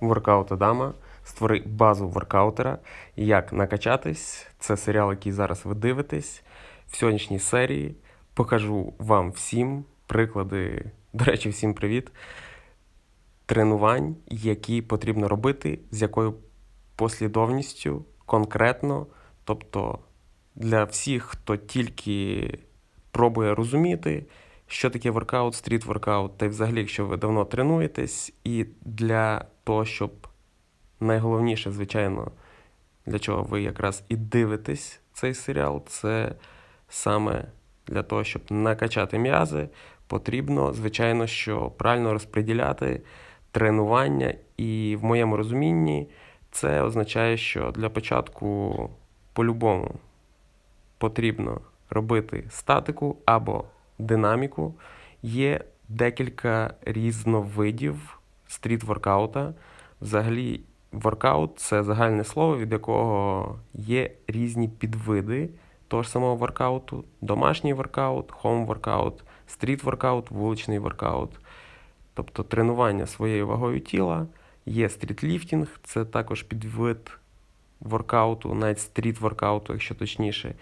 воркаут Адама. Створи базу воркаутера. Як накачатись. Це серіал, який зараз ви дивитесь. В сьогоднішній серії покажу вам всім приклади. До речі, всім привіт. Тренувань, які потрібно робити, з якою послідовністю конкретно. Тобто для всіх, хто тільки пробує розуміти, що таке воркаут, стріт-воркаут, та й взагалі, якщо ви давно тренуєтесь, і для того, щоб найголовніше, звичайно, для чого ви якраз і дивитесь цей серіал, це саме для того, щоб накачати м'язи, потрібно, звичайно, що правильно розподіляти тренування. І в моєму розумінні це означає, що для початку по-любому потрібно робити статику або динаміку. Є декілька різновидів стріт-воркаута. Взагалі, воркаут це загальне слово, від якого є різні підвиди того ж самого воркауту: домашній воркаут, хоум-воркаут, стріт-воркаут, вуличний воркаут. Тобто тренування своєю вагою тіла, є стрітліфтінг, це також підвид воркауту, навіть стріт-воркауту, якщо точніше.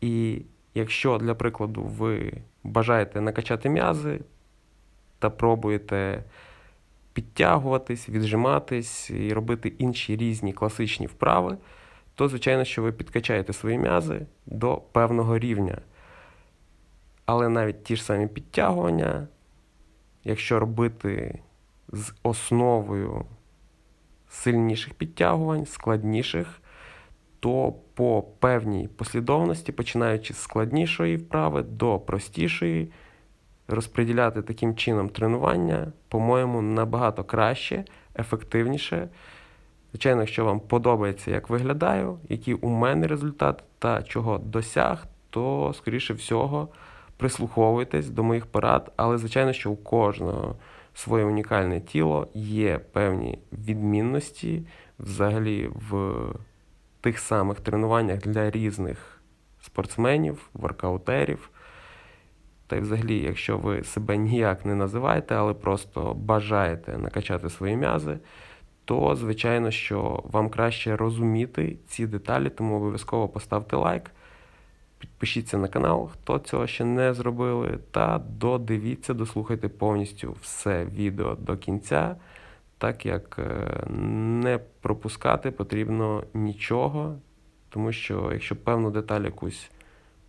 І якщо, для прикладу, ви бажаєте накачати м'язи та пробуєте підтягуватись, віджиматись і робити інші різні класичні вправи, то, звичайно, що ви підкачаєте свої м'язи до певного рівня. Але навіть ті ж самі підтягування, якщо робити з основою сильніших підтягувань, складніших, то по певній послідовності, починаючи з складнішої вправи до простішої, розподіляти таким чином тренування, по-моєму, набагато краще, ефективніше. Звичайно, якщо вам подобається, як виглядаю, який у мене результат та чого досяг, то, скоріше всього, прислуховуйтесь до моїх порад, але, звичайно, що у кожного своє унікальне тіло є певні відмінності взагалі в тих самих тренуваннях для різних спортсменів, воркаутерів. Та й взагалі, якщо ви себе ніяк не називаєте, але просто бажаєте накачати свої м'язи, то, звичайно, що вам краще розуміти ці деталі, тому обов'язково поставте лайк, підпишіться на канал, хто цього ще не зробили, та додивіться, дослухайте повністю все відео до кінця, так як е, не пропускати потрібно нічого, тому що якщо певну деталь якусь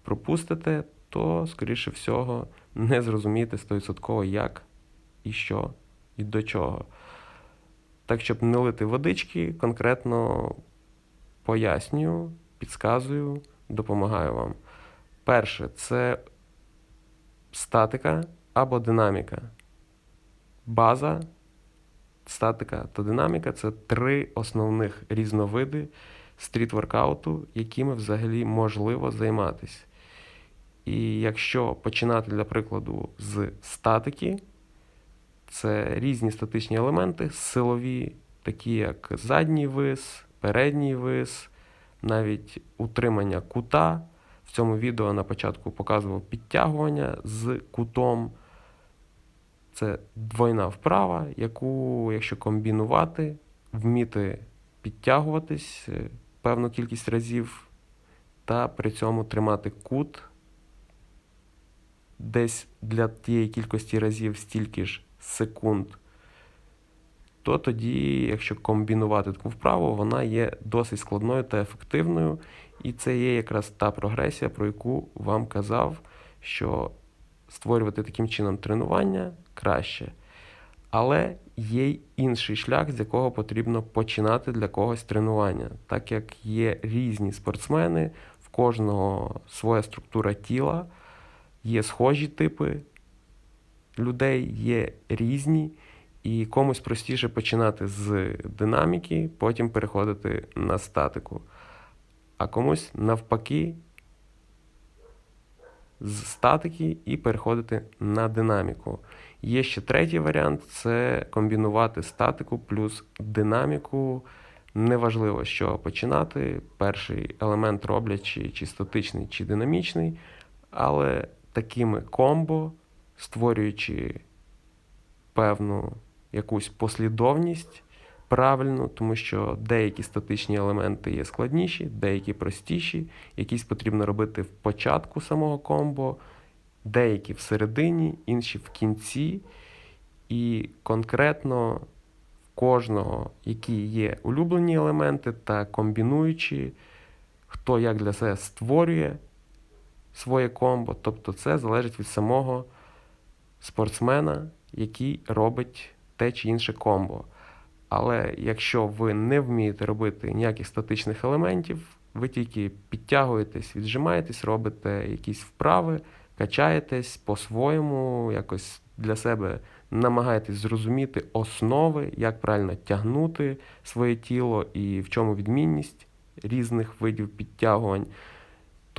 пропустите, то, скоріше всього, не зрозумієте 100% як і що, і до чого. Так, щоб не лити водички, конкретно пояснюю, підказую, допомагаю вам. Перше, це статика або динаміка. База, статика та динаміка це три основних різновиди стріт-воркауту, якими взагалі можливо займатися. І якщо починати, для прикладу, з статики, це різні статичні елементи, силові, такі як задній вис, передній вис, навіть утримання кута. В цьому відео на початку показував підтягування з кутом. Це двойна вправа, яку, якщо комбінувати, вміти підтягуватись е, певну кількість разів, та при цьому тримати кут десь для тієї кількості разів стільки ж секунд, то тоді, якщо комбінувати таку вправу, вона є досить складною та ефективною. І це є якраз та прогресія, про яку вам казав, що створювати таким чином тренування краще. Але є й інший шлях, з якого потрібно починати для когось тренування, так як є різні спортсмени, в кожного своя структура тіла, є схожі типи людей, є різні, і комусь простіше починати з динаміки, потім переходити на статику. А комусь навпаки з статики і переходити на динаміку. Є ще третій варіант це комбінувати статику плюс динаміку. Неважливо, що починати. Перший елемент роблячи чи статичний, чи динамічний, але такими комбо, створюючи певну якусь послідовність, правильно, тому що деякі статичні елементи є складніші, деякі простіші, якісь потрібно робити в початку самого комбо, деякі всередині, інші в кінці. І конкретно в кожного, які є улюблені елементи та комбінуючі, хто як для себе створює своє комбо. Тобто це залежить від самого спортсмена, який робить те чи інше комбо. Але якщо ви не вмієте робити ніяких статичних елементів, ви тільки підтягуєтесь, віджимаєтесь, робите якісь вправи, качаєтесь по-своєму, якось для себе намагаєтесь зрозуміти основи, як правильно тягнути своє тіло і в чому відмінність різних видів підтягувань,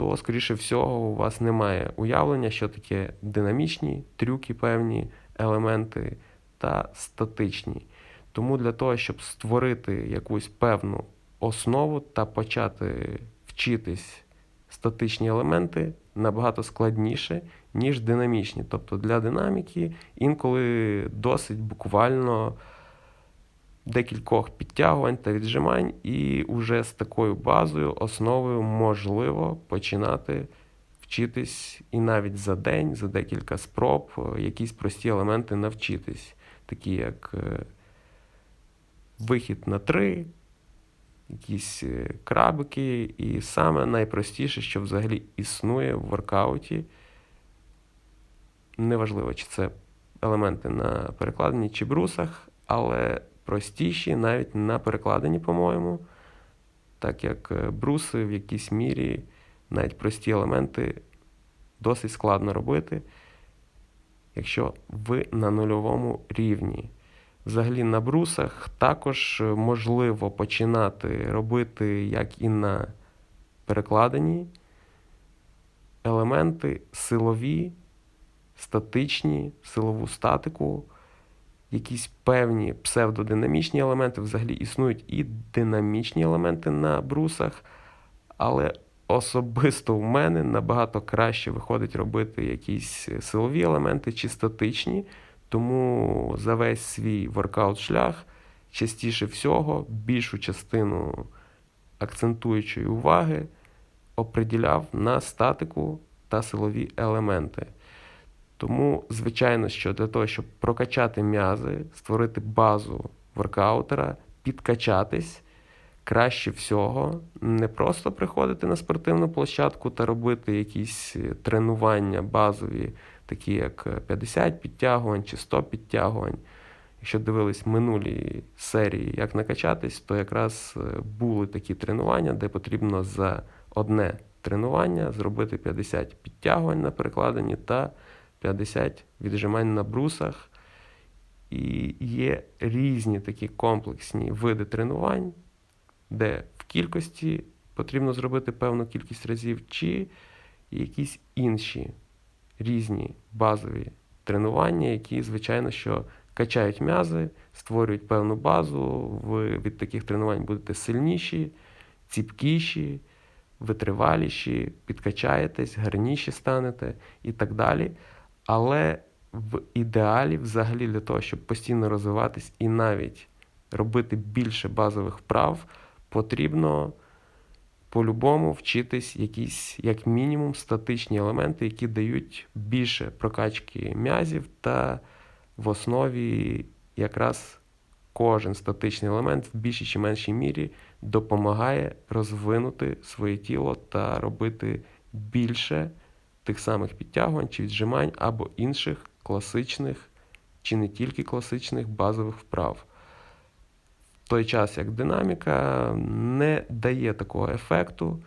то, скоріше всього, у вас немає уявлення, що таке динамічні трюки, певні елементи та статичні. Тому для того, щоб створити якусь певну основу та почати вчитись статичні елементи набагато складніше, ніж динамічні. Тобто для динаміки інколи досить буквально декількох підтягувань та віджимань, і вже з такою базою, основою можливо починати вчитись і навіть за день, за декілька спроб, е, якісь прості елементи навчитись, такі як е, вихід на три, якісь е, крабики, і саме найпростіше, що взагалі існує в воркауті. Неважливо, чи це елементи на перекладенні чи брусах, але простіші навіть на перекладенні, по-моєму, так як е, бруси в якійсь мірі, навіть прості елементи досить складно робити, якщо ви на нульовому рівні. Взагалі на брусах також можливо починати робити, як і на перекладенні, елементи силові, статичні, силову статику, якісь певні псевдодинамічні елементи. Взагалі існують і динамічні елементи на брусах, але особисто в мене набагато краще виходить робити якісь силові елементи чи статичні. Тому за весь свій воркаут-шлях частіше всього більшу частину акцентуючої уваги оприділяв на статику та силові елементи. Тому, звичайно, що для того, щоб прокачати м'язи, створити базу воркаутера, підкачатись, краще всього не просто приходити на спортивну площадку та робити якісь тренування базові такі як 50 підтягувань чи 100 підтягувань. Якщо дивились минулі серії, як накачатись, то якраз е, були такі тренування, де потрібно за одне тренування зробити 50 підтягувань на перекладенні та 50 віджимань на брусах. І є різні такі комплексні види тренувань, де в кількості потрібно зробити певну кількість разів, чи якісь інші різні базові тренування, які, звичайно, що качають м'язи, створюють певну базу. Ви від таких тренувань будете сильніші, ціпкіші, витриваліші, підкачаєтесь, гарніші станете і так далі. Але в ідеалі, взагалі, для того, щоб постійно розвиватись і навіть робити більше базових вправ, потрібно по-любому вчитись якісь, як мінімум, статичні елементи, які дають більше прокачки м'язів, та в основі якраз кожен статичний елемент в більшій чи меншій мірі допомагає розвинути своє тіло та робити більше тих самих підтягувань чи віджимань або інших класичних чи не тільки класичних базових вправ той час як динаміка не дає такого ефекту.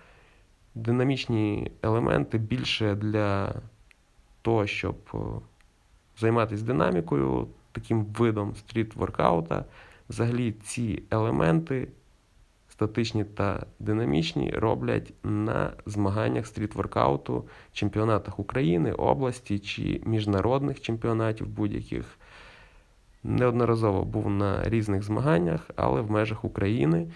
Динамічні елементи більше для того, щоб займатися динамікою, таким видом стріт-воркаута. Взагалі ці елементи, статичні та динамічні, роблять на змаганнях стріт-воркауту, чемпіонатах України, області чи міжнародних чемпіонатів будь-яких. Неодноразово був на різних змаганнях, але в межах України.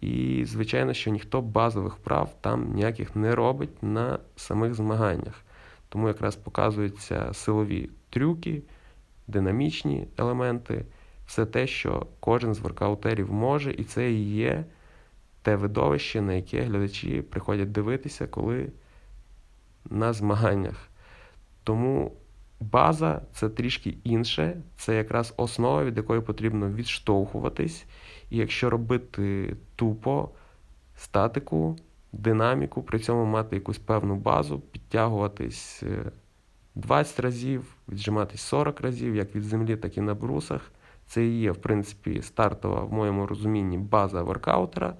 І, звичайно, що ніхто базових прав там ніяких не робить на самих змаганнях. Тому якраз показуються силові трюки, динамічні елементи, все те, що кожен з воркаутерів може, і це і є те видовище, на яке глядачі приходять дивитися, коли на змаганнях. Тому база це трішки інше, це якраз основа, від якої потрібно відштовхуватись. І якщо робити тупо статику, динаміку, при цьому мати якусь певну базу, підтягуватись е, 20 разів, віджиматись 40 разів, як від землі, так і на брусах. Це і є, в принципі, стартова, в моєму розумінні, база воркаутера,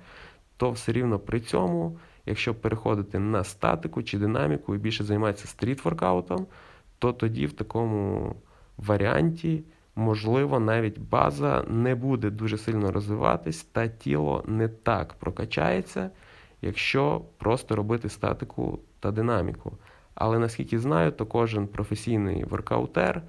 то все рівно при цьому, якщо переходити на статику чи динаміку і більше займатися стріт-воркаутом, то тоді в такому варіанті, можливо, навіть база не буде дуже сильно розвиватись, та тіло не так прокачається, якщо просто робити статику та динаміку. Але наскільки знаю, то кожен професійний воркаутер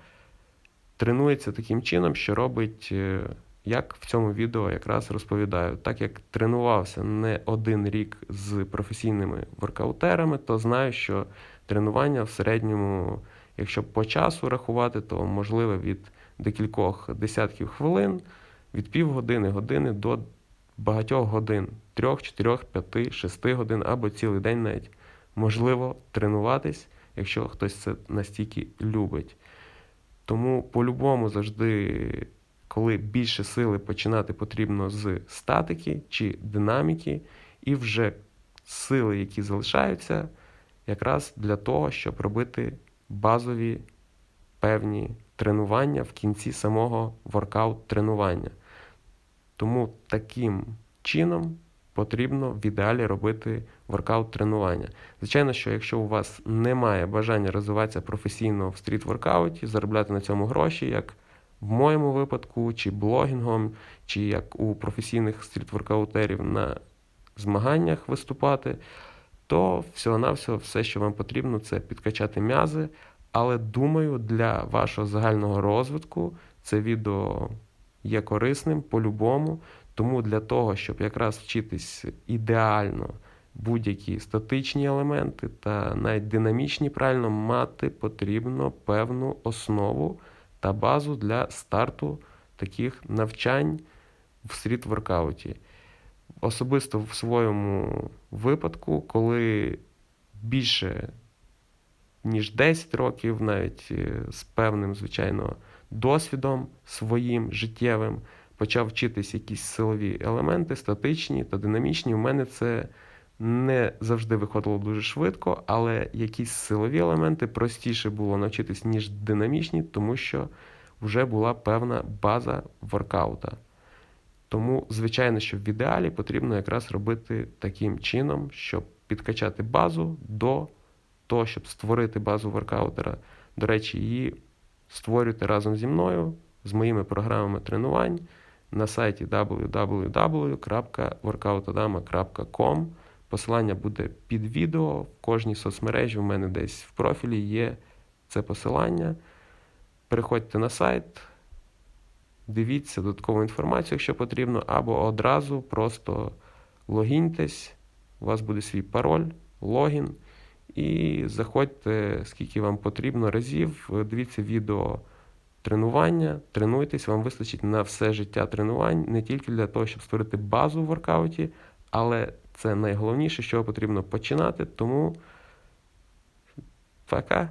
тренується таким чином, що робить, е, як в цьому відео якраз розповідаю. Так як тренувався не один рік з професійними воркаутерами, то знаю, що тренування в середньому, якщо по часу рахувати, то можливе від декількох десятків хвилин, від півгодини, години до багатьох годин, трьох, чотирьох, п'яти, шести годин або цілий день навіть можливо тренуватись, якщо хтось це настільки любить. Тому по-любому завжди, коли більше сили починати потрібно з статики чи динаміки, і вже сили, які залишаються, якраз для того, щоб робити базові певні тренування в кінці самого воркаут-тренування. Тому таким чином потрібно в ідеалі робити воркаут-тренування. Звичайно, що якщо у вас немає бажання розвиватися професійно в стріт-воркауті, заробляти на цьому гроші, як в моєму випадку, чи блогінгом, чи як у професійних стріт-воркаутерів на змаганнях виступати, то всього-навсього все, що вам потрібно, це підкачати м'язи. Але думаю, для вашого загального розвитку це відео є корисним по-любому. Тому для того, щоб якраз вчитись ідеально будь-які статичні елементи та навіть динамічні, правильно мати потрібно певну основу та базу для старту таких навчань в стріт-воркауті. Особисто в своєму випадку, коли більше ніж 10 років, навіть е, з певним, звичайно, досвідом своїм життєвим, почав вчитись якісь силові елементи, статичні та динамічні. У мене це не завжди виходило дуже швидко, але якісь силові елементи простіше було навчитись, ніж динамічні, тому що вже була певна база воркаута. Тому, звичайно, що в ідеалі потрібно якраз робити таким чином, щоб підкачати базу до того, щоб створити базу воркаутера. До речі, її створюйте разом зі мною, з моїми програмами тренувань на сайті www.workoutadama.com. Посилання буде під відео. В кожній соцмережі в мене десь в профілі є це посилання. Переходьте на сайт, дивіться додаткову інформацію, якщо потрібно, або одразу просто логіньтесь, у вас буде свій пароль, логін. І заходьте, скільки вам потрібно разів. Дивіться відео тренування, тренуйтесь, вам вистачить на все життя тренувань, не тільки для того, щоб створити базу в воркауті, але це найголовніше, що потрібно починати. Тому пока.